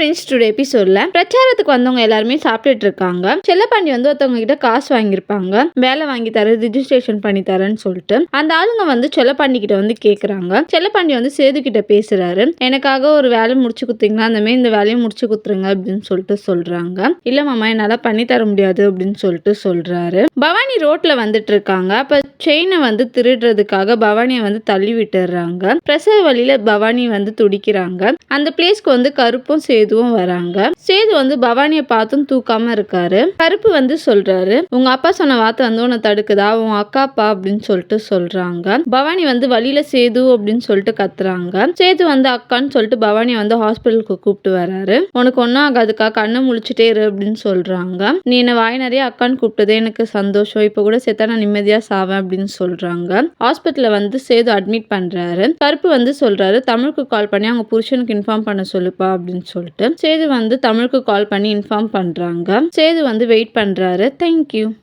Friends today எபிசோட்ல பிரச்சாரத்துக்கு வந்தவங்க எல்லாருமே சாப்பிட்டுட்டு இருக்காங்க செல்லப்பாண்டி வந்து ஒருத்தவங்க கிட்ட காசு வாங்கியிருப்பாங்க. வேலை வாங்கி தர ரிஜிஸ்ட்ரேஷன் பண்ணி தரேன்னு சொல்லிட்டு. அந்த ஆளுங்க வந்து செல்லப்பாண்டி கிட்ட வந்து கேட்குறாங்க செல்லப்பாண்டி வந்து சேது கிட்ட பேசுறாரு. எனக்காக ஒரு வேலை முடிச்சு கொடுத்தீங்கன்னா அந்த மாதிரி இந்த வேலையை முடிச்சு கொடுத்துருங்க அப்படின்னு சொல்லிட்டு சொல்றாங்க. இல்ல மாமா என்னால பண்ணி தர முடியாது அப்படின்னு சொல்லிட்டு சொல்றாரு. பவானி ரோட்ல வந்துட்டு இருக்காங்க அப்ப செயினை வந்து திருடுறதுக்காக பவானியை வந்து தள்ளி விட்டுறாங்க பிரசவ வழியில பவானி வந்து துடிக்கிறாங்க. அந்த பிளேஸ்க்கு வந்து கருப்பும் சேதுவும் வராங்க. சேது வந்து பவானியை பார்த்தும் தூக்காம இருக்காரு. கருப்பு வந்து சொல்றாரு உங்க அப்பா சொன்ன வார்த்தை வந்து உன்னை தடுக்குதா? உன் அக்காப்பா அப்படின்னு சொல்லிட்டு சொல்றாங்க. பவானி வந்து வழியில சேது அப்படின்னு சொல்லிட்டு கத்துறாங்க. சேது வந்து அக்கான்னு சொல்லிட்டு பவானியை வந்து ஹாஸ்பிட்டலுக்கு கூப்பிட்டு வராரு. உனக்கு ஒன்றும் ஆகாதுக்கா கண்ணை முழிச்சிட்டே இரு அப்படின்னு சொல்றாங்க. நீ என்ன வாய் நிறைய அக்கான்னு கூப்பிட்டதே எனக்கு சந்தோஷம். இப்போ கூட சேர்த்தா நான் நிம்மதியா சாவேன் அப்படின்னு சொல்றாங்க. ஹாஸ்பிட்டல்ல வந்து சேது அட்மிட் பண்றாரு. கருப்பு வந்து சொல்றாரு தமிழுக்கு கால் பண்ணி அவங்க புருஷனுக்கு இன்ஃபார்ம் பண்ண சொல்லுப்பா அப்படின்னு சொல்லிட்டு. சேது வந்து தமிழுக்கு கால் பண்ணி இன்ஃபார்ம் பண்றாங்க. சேது வந்து வெயிட் பண்றாரு. தேங்க்யூ